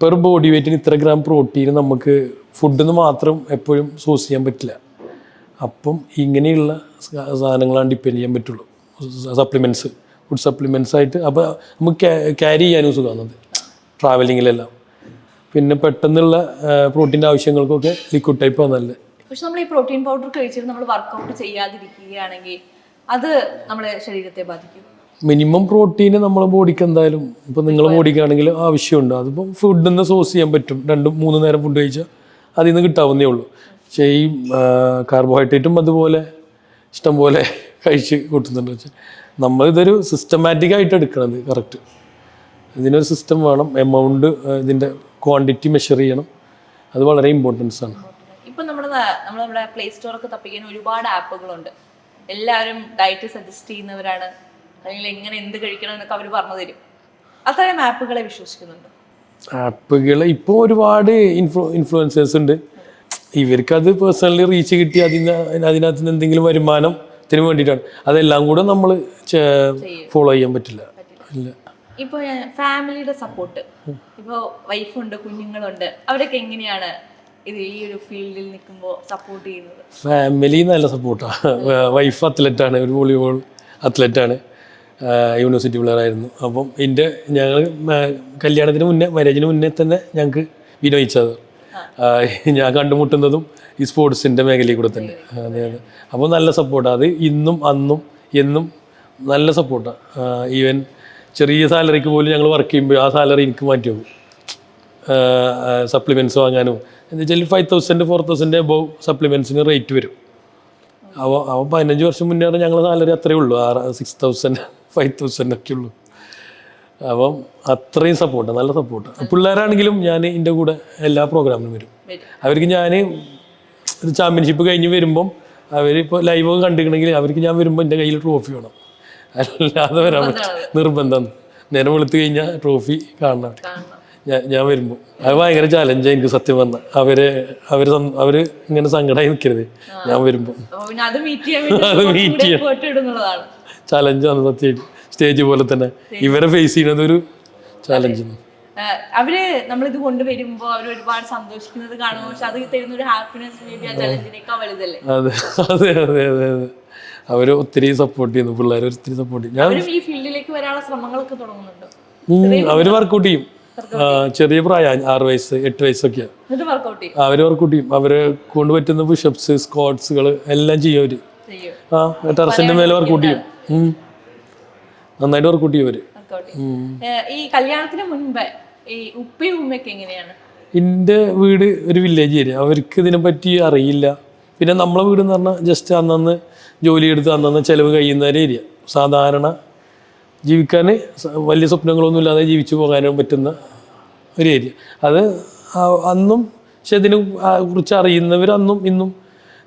പെർ ബോഡി വെയിറ്റിന് ഇത്ര ഗ്രാം പ്രോട്ടീൻ നമുക്ക് ഫുഡിൽ നിന്ന് മാത്രം എപ്പോഴും സോഴ്സ് ചെയ്യാൻ പറ്റില്ല. അപ്പം ഇങ്ങനെയുള്ള സാധനങ്ങളാണ് ഡിപ്പെൻഡ് ചെയ്യാൻ പറ്റുള്ളൂ. സപ്ലിമെന്റ്സ് ഫുഡ് സപ്ലിമെന്റ്സ് ആയിട്ട് അപ്പോൾ നമുക്ക് ക്യാരി ചെയ്യാനും സുഖമാണത്. ട്രാവലിങ്ങിലെല്ലാം പിന്നെ പെട്ടെന്നുള്ള പ്രോട്ടീന്റെ ആവശ്യങ്ങൾക്കൊക്കെ ലിക്വിഡ് ടൈപ്പാണ് നല്ലത്. പക്ഷെ നമ്മൾ ഈ പ്രോട്ടീൻ പൗഡർ കഴിച്ചിട്ട് നമ്മൾ വർക്കൗട്ട് ചെയ്യാതിരിക്കുകയാണെങ്കിൽ അത് നമ്മുടെ ശരീരത്തെ ബാധിക്കും. മിനിമം പ്രോട്ടീന് നമ്മളെ ബോഡിക്ക് എന്തായാലും ഇപ്പം നിങ്ങളെ ബോഡിക്കാണെങ്കിൽ ആവശ്യമുണ്ട്. അതിപ്പോൾ ഫുഡിൽ നിന്ന് സോഴ്സ് ചെയ്യാൻ പറ്റും. രണ്ടും മൂന്ന് നേരം ഫുഡ് കഴിച്ചാൽ അതിൽ നിന്ന് കിട്ടാവുന്നേ ഉള്ളൂ. പക്ഷേ ഈ കാർബോഹൈഡ്രേറ്റും അതുപോലെ ഇഷ്ടം പോലെ കഴിച്ച് കൂട്ടുന്നുണ്ട്. വെച്ചാൽ നമ്മളിതൊരു സിസ്റ്റമാറ്റിക് ആയിട്ട് എടുക്കണത് കറക്റ്റ് ഇതിനൊരു സിസ്റ്റം വേണം. എമൗണ്ട് ഇതിന്റെ ക്വാണ്ടിറ്റി മെഷർ ചെയ്യണം. അത് വളരെ ഇമ്പോർട്ടൻസ് ആണ്. ഇപ്പം നമ്മുടെ നമ്മൾ നമ്മുടെ പ്ലേ സ്റ്റോറൊക്കെ തപ്പിക്കാൻ ഒരുപാട് ആപ്പുകളുണ്ട് എല്ലാവരും ഡയറ്റ് സജസ്റ്റ് ചെയ്യുന്നവരാണ്. അല്ലെങ്കിൽ എങ്ങനെ എന്ത് കഴിക്കണം എന്നൊക്കെ അവർ പറഞ്ഞു തരും. അത്തരം ആപ്പുകളെ വിശ്വസിക്കുന്നുണ്ട്? ആപ്പുകൾ ഇപ്പോൾ ഒരുപാട് ഇൻഫ്ലു ഇൻഫ്ലുവൻസേഴ്സ് ഉണ്ട്. ഇവർക്കത് പേഴ്സണലി റീച്ച് കിട്ടി അതിന് അതിനകത്ത് നിന്ന് എന്തെങ്കിലും വരുമാനത്തിന് വേണ്ടിയിട്ടാണ്. അതെല്ലാം കൂടെ നമ്മൾ ഫോളോ ചെയ്യാൻ പറ്റില്ല. ഇല്ല. ഇപ്പോൾ ഫാമിലിയുടെ സപ്പോർട്ട് ഇപ്പോൾ വൈഫുണ്ട് കുഞ്ഞുങ്ങളുണ്ട്. അവരൊക്കെ എങ്ങനെയാണ് ഇത് ഈ ഒരു ഫീൽഡിൽ നിൽക്കുമ്പോൾ സപ്പോർട്ട് ചെയ്യുന്നത്? ഫാമിലി നല്ല സപ്പോർട്ടാണ് വൈഫ് അത്ലറ്റാണ് ഒരു വോളിബോൾ അത്ലറ്റാണ് യൂണിവേഴ്സിറ്റി പിള്ളേരായിരുന്നു അപ്പം എന്റെ ഞങ്ങൾ കല്യാണത്തിന് മുന്നേ മാരേജിന് മുന്നേ തന്നെ ഞങ്ങൾക്ക് വിനയിച്ചത്. ഞാൻ കണ്ടുമുട്ടുന്നതും ഈ സ്പോർട്സിന്റെ മേഖലയിൽ കൂടെ തന്നെ. അതെ അതെ. അപ്പോൾ നല്ല സപ്പോർട്ടാണ് അത് ഇന്നും അന്നും എന്നും നല്ല സപ്പോർട്ടാണ് ഈവൻ ചെറിയ സാലറിക്ക് പോലും ഞങ്ങൾ വർക്ക് ചെയ്യുമ്പോൾ ആ സാലറി എനിക്ക് മാറ്റി പോകും സപ്ലിമെന്റ്സ് വാങ്ങാനും. എന്ന് വെച്ചാൽ five thousand four thousand above സപ്ലിമെന്റ്സിന് rate വരും. അവ അവ പതിനഞ്ച് വർഷം മുന്നേ ഞങ്ങളുടെ സാലറി അത്രയേ ഉള്ളൂ. ആറ് സിക്സ് തൗസൻഡ് ഫൈവ് തൗസൻഡ് ഒക്കെ ഉള്ളൂ അപ്പം അത്രയും സപ്പോർട്ട് നല്ല സപ്പോർട്ട് പിള്ളേരാണെങ്കിലും ഞാൻ എന്റെ കൂടെ എല്ലാ പ്രോഗ്രാമിനും വരും. അവർക്ക് ഞാൻ ഒരു ചാമ്പ്യൻഷിപ്പ് കഴിഞ്ഞ് വരുമ്പം അവരിപ്പോൾ ലൈവ് കണ്ടിട്ടുണ്ടെങ്കിൽ അവർക്ക് ഞാൻ വരുമ്പോൾ എന്റെ കയ്യിൽ ട്രോഫി വേണം. അല്ലാതെ വരാൻ പറ്റും നിർബന്ധം നേരം വെളുത്ത് കഴിഞ്ഞാൽ ട്രോഫി കാണണം അവർ ഞാൻ ഞാൻ വരുമ്പോൾ അത് ഭയങ്കര ചാലഞ്ചാണ് എനിക്ക് സത്യം വന്ന അവരെ അവർ അവർ അവർ ഇങ്ങനെ സങ്കടമായി നിൽക്കരുത് ഞാൻ വരുമ്പോൾ അത് മീറ്റ് ചെയ്യാൻ ചലഞ്ചാണ് സത്യമായിട്ട്. സ്റ്റേജ് പോലെ തന്നെ ഇവരെ ഫേസ് ചെയ്യുന്നത് ഒരു ചാലഞ്ച് അവർ നമ്മളിത് കൊണ്ടുവരുമ്പോ അവർ ഒരുപാട് സന്തോഷിക്കുന്നത് കാണുമ്പോൾ പക്ഷെ അത് തരുന്ന ഒരു ഹാപ്പിനെസ് ആ ചലഞ്ചിനേക്കാൾ വലുതല്ലേ? അതെ അതെ അതെ അതെ അതെ. അവർ ഒത്തിരി സപ്പോർട്ട് ചെയ്യുന്നു. പിള്ളേർ ഒത്തിരി സപ്പോർട്ട് ചെയ്യും. ഞാൻ ഈ ഫീൽഡിലേക്ക് വരാനുള്ള ശ്രമങ്ങളൊക്കെ തുടങ്ങുന്നുണ്ട്. അവർ വർക്കൗട്ട് ചെയ്യും. ചെറിയ പ്രായം ആറ് വയസ്സ് എട്ട് വയസ്സൊക്കെയാണ് അവർ വർക്കൗട്ട് ചെയ്യും. അവർ കൊണ്ട് പറ്റുന്ന പുഷപ്സ് സ്ക്വാട്സുകൾ എല്ലാം ചെയ്യും അവർ. ആ ടെറസിന്റെ മേലെ വർക്കൗട്ട് ചെയ്യും. നന്നായിട്ട് വർക്കൗട്ട് ചെയ്യും അവർ. ഈ കല്യാണത്തിന് മുൻപ് ഈ ഉപ്പയും ഉമ്മയൊക്കെ എങ്ങനെയാണ്? എന്റെ വീട് ഒരു വില്ലേജ് ഏരിയ. അവർക്ക് ഇതിനെപ്പറ്റി അറിയില്ല. പിന്നെ നമ്മളെ വീട് എന്ന് പറഞ്ഞാൽ ജസ്റ്റ് അന്നന്ന് ജോലി എടുത്ത് അന്നന്ന് ചിലവ് കഴിയുന്ന ഒരു ഏരിയ. സാധാരണ ജീവിക്കാൻ വലിയ സ്വപ്നങ്ങളൊന്നും ഇല്ലാതെ ജീവിച്ചു പോകാനും പറ്റുന്ന ഒരു ഏരിയ. അത് അന്നും പക്ഷെ ഇതിനെ കുറിച്ച് അറിയുന്നവർ അന്നും ഇന്നും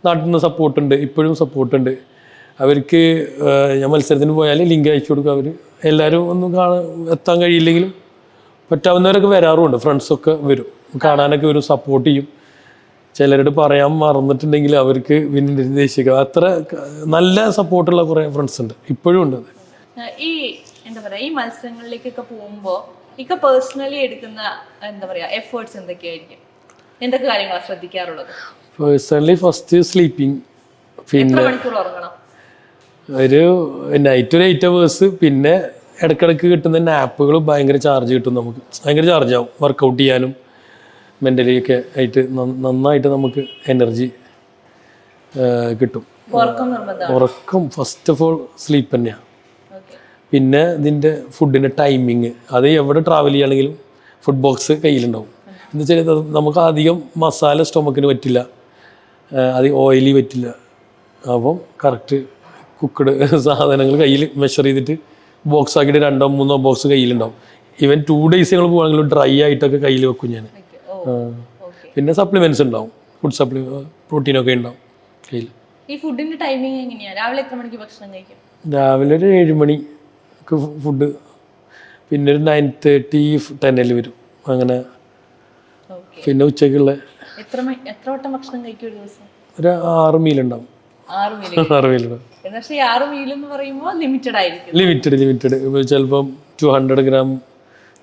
നാട്ടിൽ നിന്ന് സപ്പോർട്ടുണ്ട് ഇപ്പോഴും സപ്പോർട്ടുണ്ട് അവർക്ക് മത്സരത്തിന് പോയാൽ ലിങ്ക് അയച്ചു കൊടുക്കും അവർ എല്ലാവരും ഒന്നും കാണാൻ എത്താൻ കഴിയില്ലെങ്കിലും പറ്റാവുന്നവരൊക്കെ വരാറുമുണ്ട്. ഫ്രണ്ട്സൊക്കെ വരും. കാണാനൊക്കെ വരും സപ്പോർട്ട് ചെയ്യും. ചിലരോട് പറയാൻ മറന്നിട്ടുണ്ടെങ്കിൽ അവർക്ക് പിന്നെ നിർദ്ദേശിക്കുക അത്ര നല്ല സപ്പോർട്ടുള്ള കുറേ ഫ്രണ്ട്സ് ഉണ്ട്. ഇപ്പോഴും ഉണ്ട് അത്. ഈ എന്താ പറയുക ഈ മത്സരങ്ങളിലേക്കൊക്കെ പോകുമ്പോൾ ഇക്ക പേഴ്സണലി എടുക്കുന്ന എന്താ പറയുക എഫേർട്സ് എന്തൊക്കെയായിരിക്കും? എന്തൊക്കെ കാര്യങ്ങളാണ് ശ്രദ്ധിക്കാറുള്ളത്? പേഴ്സണലി ഫസ്റ്റ് സ്ലീപ്പിംഗ് പിന്നെ ഒരു നൈറ്റ് ഒരു എയ്റ്റ് അവേഴ്സ് പിന്നെ ഇടയ്ക്കിടയ്ക്ക് കിട്ടുന്ന നാപ്പുകൾ ഭയങ്കര ചാർജ് കിട്ടും നമുക്ക്. ഭയങ്കര ചാർജ് ആവും. വർക്കൗട്ട് ചെയ്യാനും മെന്റലി ഒക്കെ ആയിട്ട് നന്നായിട്ട് നമുക്ക് എനർജി കിട്ടും. ഉറക്കം ഫസ്റ്റ് ഓഫ് ഓൾ സ്ലീപ്പ് തന്നെയാണ് പിന്നെ ഇതിന്റെ ഫുഡിന്റെ ടൈമിങ് അത് എവിടെ ട്രാവൽ ചെയ്യുകയാണെങ്കിലും ഫുഡ് ബോക്സ് കയ്യിലുണ്ടാവും. എന്ന് വെച്ചാൽ നമുക്ക് അധികം മസാല സ്റ്റൊമക്കിന് പറ്റില്ല. അധികം ഓയിലി പറ്റില്ല. അപ്പം കറക്റ്റ് കുക്കഡ് സാധനങ്ങൾ കയ്യിൽ മെഷർ ചെയ്തിട്ട് ബോക്സ് ആക്കിയിട്ട് രണ്ടോ മൂന്നോ ബോക്സ് കയ്യിലുണ്ടാവും. ഈവൻ ടു ഡേയ്സ് ഞങ്ങൾ പോകുകയാണെങ്കിൽ ഡ്രൈ ആയിട്ടൊക്കെ കയ്യിൽ വെക്കും ഞാൻ. പിന്നെ സപ്ലിമെന്റ്സ് ഉണ്ടാവും. ഫുഡ് സപ്ലി പ്രോട്ടീനൊക്കെ ഉണ്ടാവും കയ്യിൽ. ഈ ഫുഡിന്റെ ടൈമിംഗ് എങ്ങനെയാ? രാവിലെ എത്ര മണിക്ക് ഭക്ഷണം കഴിക്കും? രാവിലെ ഒരു ഏഴ് മണിക്ക് ഫുഡ് പിന്നെ ഒരു നയൻ തേർട്ടി ടെന്നിൽ വരും. അങ്ങനെ. പിന്നെ ഉച്ചയ്ക്കുള്ള എത്ര എത്ര വട്ടം ഭക്ഷണം കഴിക്കും ഒരു ദിവസം? ഒരു ആറ് മീലുണ്ടാവും ആറ് മീൽ പക്ഷേ ഈ ആറ് മീൽ എന്ന് പറയുമ്പോൾ ലിമിറ്റഡ് ആയിരിക്കും. ലിമിറ്റഡ് ലിമിറ്റഡ് ചിലപ്പം two hundred gram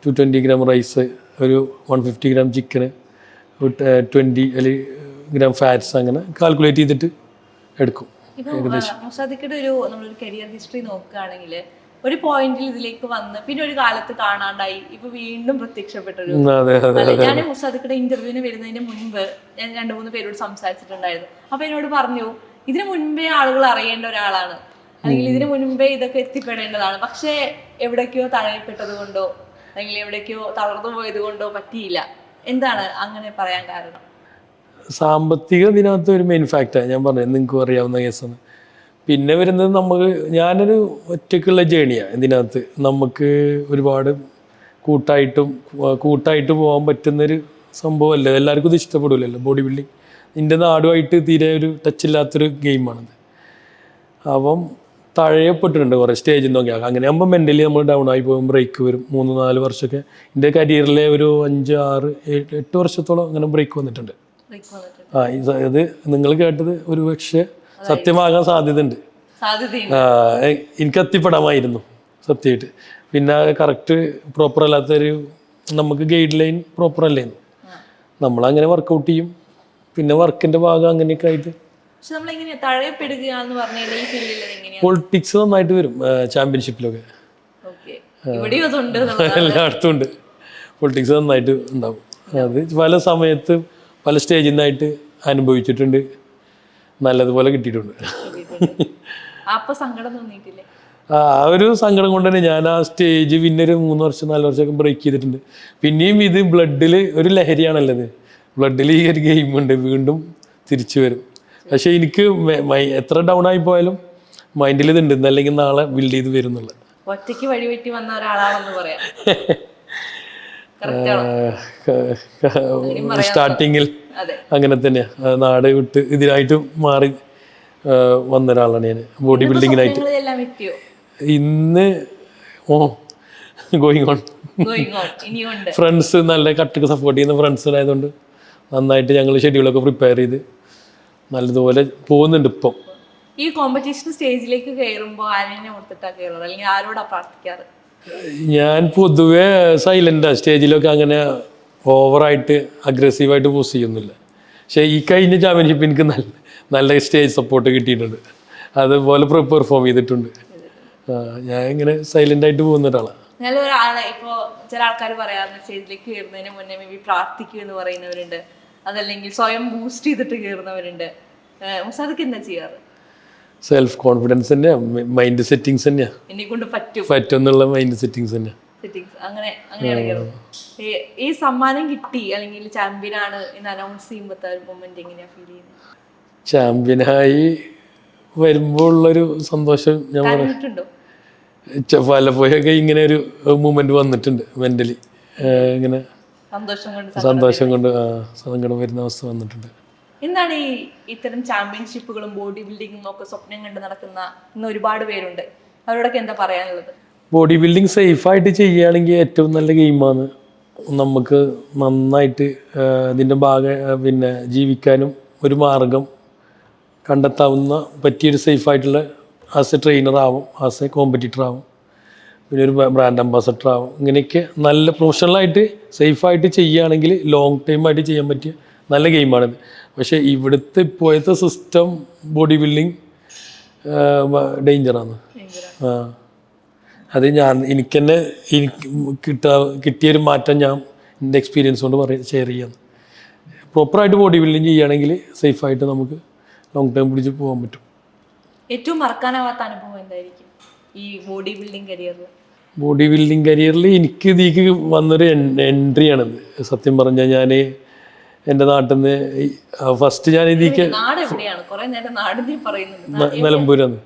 two twenty gram rice ഒരു വൺ ഫിഫ്റ്റി ഗ്രാം ചിക്കന് ട്വന്റി അല്ലെങ്കിൽ ഗ്രാം ഫാറ്റ്സ് അങ്ങനെ കാൽക്കുലേറ്റ് ചെയ്തിട്ട് എടുക്കും മുസാദിക്കയുടെ ഒരു നമ്മളൊരു കരിയർ ഹിസ്റ്ററി നോക്കുകയാണെങ്കിൽ ഒരു പോയിന്റിൽ ഇതിലേക്ക് വന്ന് പിന്നെ ഒരു കാലത്ത് കാണാണ്ടായി ഇപ്പൊ വീണ്ടും പ്രത്യക്ഷപ്പെട്ടൊരു ഞാൻ മുസാദിക്കയുടെ ഇന്റർവ്യൂവിന് വരുന്നതിന് മുൻപ് ഞാൻ രണ്ടു മൂന്ന് പേരോട് സംസാരിച്ചിട്ടുണ്ടായിരുന്നു. അപ്പൊ എന്നോട് പറഞ്ഞു ഇതിനു മുൻപേ ആളുകൾ അറിയേണ്ട ഒരാളാണ്. അല്ലെങ്കിൽ ഇതിനു മുൻപേ ഇതൊക്കെ എത്തിപ്പെടേണ്ടതാണ്. പക്ഷേ എവിടേക്കോ തഴയപ്പെട്ടത് കൊണ്ടോ അല്ലെങ്കിൽ എവിടേക്കോ തളർന്നു പോയത് കൊണ്ടോ പറ്റിയില്ല. എന്താണ് അങ്ങനെ പറയാൻ കാരണം? സാമ്പത്തിക ഇതിനകത്ത് ഒരു മെയിൻ ഫാക്റ്റാണ് ഞാൻ പറഞ്ഞത് നിങ്ങൾക്ക് അറിയാവുന്ന കേസാണ്. പിന്നെ വരുന്നത് നമുക്ക് ഞാനൊരു ഒറ്റയ്ക്കുള്ള ജേണിയാണ് ഇതിനകത്ത്. നമുക്ക് ഒരുപാട് കൂട്ടായിട്ടും കൂട്ടായിട്ട് പോകാൻ പറ്റുന്നൊരു സംഭവമല്ല. എല്ലാവർക്കും ഇത് ഇഷ്ടപ്പെടില്ലല്ലോ ബോഡി ബിൽഡിങ് ഇതിന്റെ നാടുമായിട്ട് തീരെ ഒരു ടച്ച് ഇല്ലാത്തൊരു ഗെയിമാണത് അപ്പം തഴയപ്പെട്ടിട്ടുണ്ട് കുറേ സ്റ്റേജിൽ നിന്നൊക്കെ അങ്ങനെ ആകുമ്പോൾ മെന്റലി നമ്മൾ ഡൗൺ ആയി പോകും ബ്രേക്ക് വരും. മൂന്ന് നാല് വർഷമൊക്കെ എന്റെ കരിയറിലെ ഒരു അഞ്ച് ആറ് ഏഴ് എട്ട് വർഷത്തോളം അങ്ങനെ ബ്രേക്ക് വന്നിട്ടുണ്ട്. ആ ഇത് നിങ്ങൾ കേട്ടത് ഒരു പക്ഷേ സത്യമാകാൻ സാധ്യതയുണ്ട്. എനിക്ക് എത്തിപ്പെടാമായിരുന്നു സത്യമായിട്ട്. പിന്നെ കറക്റ്റ് പ്രോപ്പർ അല്ലാത്തൊരു നമുക്ക് ഗൈഡ് ലൈൻ പ്രോപ്പർ അല്ലായിരുന്നു നമ്മളങ്ങനെ വർക്കൗട്ട് ചെയ്യും. പിന്നെ വർക്കിന്റെ ഭാഗം അങ്ങനെയൊക്കെ ആയിട്ട്. പൊളിറ്റിക്സ് നന്നായിട്ട് വരും ചാമ്പ്യൻഷിപ്പിലൊക്കെ. എല്ലായിടത്തും ഉണ്ട്. പൊളിറ്റിക്സ് നന്നായിട്ട് ഉണ്ടാവും. അത് പല സമയത്ത് പല സ്റ്റേജിൽ നിന്നായിട്ട് അനുഭവിച്ചിട്ടുണ്ട്. നല്ലതുപോലെ കിട്ടിയിട്ടുണ്ട്. ആ ആ ഒരു സങ്കടം കൊണ്ട് തന്നെ ഞാൻ ആ സ്റ്റേജ് പിന്നെ ഒരു മൂന്ന് വർഷം നാല് വർഷമൊക്കെ ബ്രേക്ക് ചെയ്തിട്ടുണ്ട്. പിന്നെയും ഇത് ബ്ലഡിൽ ഒരു ലഹരിയാണല്ലോ ഇത്. ബ്ലഡിൽ ഈ ഒരു ഗെയിം ഉണ്ട് വീണ്ടും തിരിച്ചു വരും. പക്ഷെ എനിക്ക് എത്ര ഡൗൺ ആയി പോയാലും മൈൻഡിൽ ഇതുണ്ട് അല്ലെങ്കിൽ നാളെ ബിൽഡ് ചെയ്ത് വരും എന്നുള്ളത്. ഒറ്റയ്ക്ക് വഴിവെട്ടി വന്ന ഒരാളാണെന്ന് പറയാം. സ്റ്റാർട്ടിങ്ങിൽ അങ്ങനെ തന്നെയാണ് നാട് വിട്ട് ഇതിനായിട്ട് മാറി വന്ന ഒരാളാണ് ഞാൻ ബോഡി ബിൽഡിങ്ങിനായിട്ട് ഇന്ന് ഓ ഗോയിങ് ഓൺ ഫ്രണ്ട്സ് നല്ല കട്ടക്ക് സപ്പോർട്ട് ചെയ്യുന്ന ഫ്രണ്ട്സ് ആയതുകൊണ്ട് നന്നായിട്ട് ഞങ്ങൾ ഷെഡ്യൂളൊക്കെ പ്രിപ്പയർ ചെയ്ത് നല്ലതുപോലെ പോകുന്നുണ്ട് ഇപ്പം. ഈ കോമ്പറ്റീഷൻ സ്റ്റേജിലേക്ക് കയറുമ്പോൾ ആരെന്നെ ഓർത്തിട്ടാ കയറുന്നത് അല്ലെങ്കിൽ ആരോടാ പ്രാർത്ഥിക്കാറ്? ഞാൻ പൊതുവേ സൈലന്റാണ് സ്റ്റേജിലൊക്കെ അങ്ങനെ ഓവറായിട്ട് അഗ്രസീവായിട്ട് പോസ് ചെയ്യുന്നില്ല. പക്ഷേ ഈ കഴിഞ്ഞ ചാമ്പ്യൻഷിപ്പ് എനിക്ക് നല്ല നല്ല സ്റ്റേജ് സപ്പോർട്ട് കിട്ടിയിട്ടുണ്ട്. അതുപോലെ പെർഫോം ചെയ്തിട്ടുണ്ട്. ഞാൻ ഇങ്ങനെ സൈലന്റായിട്ട് പോകുന്ന ഒരാളാണ് ഇപ്പോൾ ചില ആൾക്കാർ പറയാറുണ്ട് സ്റ്റേജിലേക്ക് കയറുന്നതിന് മുന്നേ മേ ബി പ്രാർത്ഥിക്കൂ എന്ന് പറയുന്നവരുണ്ട്. അതല്ലെങ്കിൽ സ്വയം ബൂസ്റ്റ് ചെയ്തിട്ട് കയറുന്നവരുണ്ട് മുസാദക്ക് എന്താ ചെയ്യാറ്? സെൽഫ് കോൺഫിഡൻസ് തന്നെയാ മൈൻഡ് സെറ്റിങ്സ് തന്നെയാ. എന്നെ കൊണ്ട് പറ്റും. എന്നുള്ള മൈൻഡ് സെറ്റിങ്സ് തന്നെയാ. സെറ്റിങ്സ് അങ്ങനെ അങ്ങനെയാണ് ഈ- സമ്മാനം കിട്ടി അല്ലെങ്കിൽ ചാമ്പ്യൻ ആണ് എന്ന് അനൗൺസ് ചെയ്യുമ്പോൾ മൊമെന്റ് എങ്ങനെയാ ഫീൽ ചെയ്യുന്നത് ചാമ്പ്യനായി വരുമ്പോൾ ഉള്ളൊരു സന്തോഷം ഞാൻ പറഞ്ഞിട്ടുണ്ടോ പലപ്പോഴൊക്കെ ഇങ്ങനെ ഒരു മൂമെന്റ് വന്നിട്ടുണ്ട് മെന്റലി ഇങ്ങനെ സന്തോഷം കൊണ്ട് സന്തോഷം കൊണ്ട് ആ, സങ്കടം വരുന്ന അവസ്ഥ വന്നിട്ടുണ്ട്. എന്താണ് ഈ ഇത്തരം ചാമ്പ്യൻഷിപ്പുകളും ബോഡി ബിൽഡിങ്ങും ഒക്കെ സ്വപ്നം കണ്ട് നടക്കുന്ന ഇന്ന് ഒരുപാട് പേരുണ്ട്. അവരോടൊക്കെ എന്താ പറയാനുള്ളത്? ബോഡി ബിൽഡിംഗ് സേഫായിട്ട് ചെയ്യുകയാണെങ്കിൽ ഏറ്റവും നല്ല ഗെയിമാണ്. നമുക്ക് നന്നായിട്ട് ഇതിന്റെ ഭാഗ പിന്നെ ജീവിക്കാനും ഒരു മാർഗം കണ്ടെത്താവുന്ന പറ്റിയൊരു സേഫായിട്ടുള്ള ആസ് എ ട്രെയിനറാവും ആസ് എ കോമ്പറ്റീറ്റർ ആവും. പിന്നെ ഒരു ബ്രാൻഡ് അംബാസഡർ ആവും. ഇങ്ങനെയൊക്കെ നല്ല പ്രൊഫഷണലായിട്ട് സേഫായിട്ട് ചെയ്യുകയാണെങ്കിൽ ലോങ് ടൈം ആയിട്ട് ചെയ്യാൻ പറ്റിയ നല്ല ഗെയിമാണിത് പക്ഷേ ഇവിടുത്തെ ഇപ്പോഴത്തെ സിസ്റ്റം ബോഡി ബിൽഡിങ് ഡേഞ്ചറാണ് ആ. അത് ഞാൻ എനിക്ക് തന്നെ എനിക്ക് കിട്ടാ കിട്ടിയൊരു മാറ്റം ഞാൻ എന്റെ എക്സ്പീരിയൻസ് കൊണ്ട് പറയ ഷെയർ ചെയ്യാം പ്രോപ്പറായിട്ട് ബോഡി ബിൽഡിങ് ചെയ്യുകയാണെങ്കിൽ സേഫായിട്ട് നമുക്ക് ലോങ് ടൈം പിടിച്ച് പോകാൻ പറ്റും. ഏറ്റവും മറക്കാനാവാത്ത അനുഭവം എന്തായിരിക്കും ഈ ബോഡി ബിൽഡിംഗ് കരിയറിൽ ബോഡി ബിൽഡിംഗ് കരിയറിൽ എനിക്ക് ഇതിക്ക് വന്നൊരു എൻട്രിയാണിത്. സത്യം പറഞ്ഞാൽ ഞാൻ എന്റെ നാട്ടിൽ നിന്ന് ഫസ്റ്റ് ഞാൻ ഇതിക്ക് നിലമ്പൂരാണ്.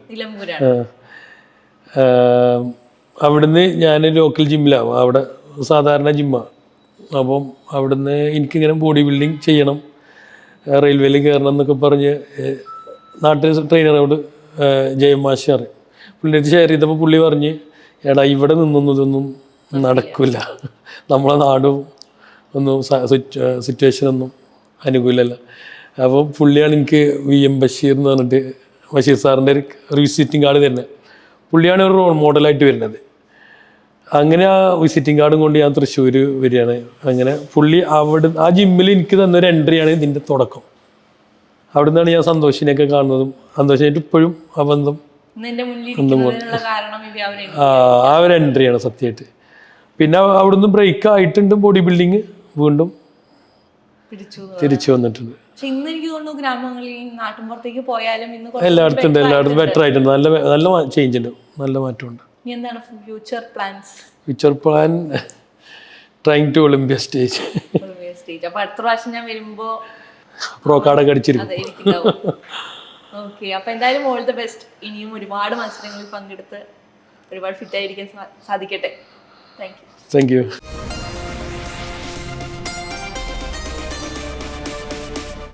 അവിടുന്ന് ഞാൻ ലോക്കൽ ജിമ്മിലാവും അവിടെ സാധാരണ ജിമ്മാണ് അപ്പം അവിടുന്ന് എനിക്കിങ്ങനെ ബോഡി ബിൽഡിങ് ചെയ്യണം റെയിൽവേയിൽ കയറണം എന്നൊക്കെ പറഞ്ഞ് നാട്ടിൽ ട്രെയിനറോട് ജയമാഷ് പറയും. പുള്ളിയുടെ ഷെയർ ചെയ്തപ്പോൾ പുള്ളി പറഞ്ഞ് എടാ ഇവിടെ നിന്നൊന്നും ഇതൊന്നും നടക്കില്ല. നമ്മളെ നാടും ഒന്നും സിറ്റുവേഷനൊന്നും അനുകൂലമല്ല അപ്പോൾ പുള്ളിയാണ് എനിക്ക് വി എം ബഷീർ എന്ന് പറഞ്ഞിട്ട് ബഷീർ സാറിന്റെ ഒരു വിസിറ്റിംഗ് കാർഡ് തരുന്നത് പുള്ളിയാണ് ഒരു റോൾ മോഡലായിട്ട് വരുന്നത്. അങ്ങനെ ആ വിസിറ്റിംഗ് കാർഡും കൊണ്ട് ഞാൻ തൃശ്ശൂർ വരികയാണ്. അങ്ങനെ പുള്ളി അവിടെ ആ ജിമ്മിൽ എനിക്ക് തന്നൊരു എൻട്രിയാണ് ഇതിന്റെ തുടക്കം. അവിടെ നിന്നാണ് ഞാൻ സന്തോഷിനെയൊക്കെ കാണുന്നതും സന്തോഷമായിട്ട് ഇപ്പോഴും ആ ബന്ധം ആ ഒരു എൻട്രിയാണ് സത്യമായിട്ട്. പിന്നെ അവിടുന്ന് ബ്രേക്ക് ആയിട്ടുണ്ട് ബോഡി ബിൽഡിങ് വീണ്ടും തിരിച്ചു വന്നിട്ടുണ്ട്. പക്ഷെ ഇന്ന് എനിക്ക് തോന്നുന്നു ഗ്രാമങ്ങളിൽ നാട്ടിൻപുറത്തേക്ക് പോയാലും ഇന്ന് എല്ലായിടത്തും ഉണ്ട് എല്ലായിടത്തും ബെറ്റർ ആയിട്ടുണ്ട്. നല്ല നല്ല ചേഞ്ച് ഉണ്ട്. നല്ല മാറ്റമുണ്ട്. എന്താണ് future plans future plan trying to Olympia stage stage അപ്പൊ അടുത്ത പ്രാവശ്യം ഞാൻ വരുമ്പോ പ്രോ കാർഡൊക്കെ അടിച്ചിരിക്കും. ഓക്കെ അപ്പൊ എന്തായാലും ഓൾ ദ ബെസ്റ്റ് ഇനിയും ഒരുപാട് മത്സരങ്ങളിൽ പങ്കെടുത്ത് ഒരുപാട് ഫിറ്റ് ആയിരിക്കാൻ സാധിക്കട്ടെ. Thank you thank you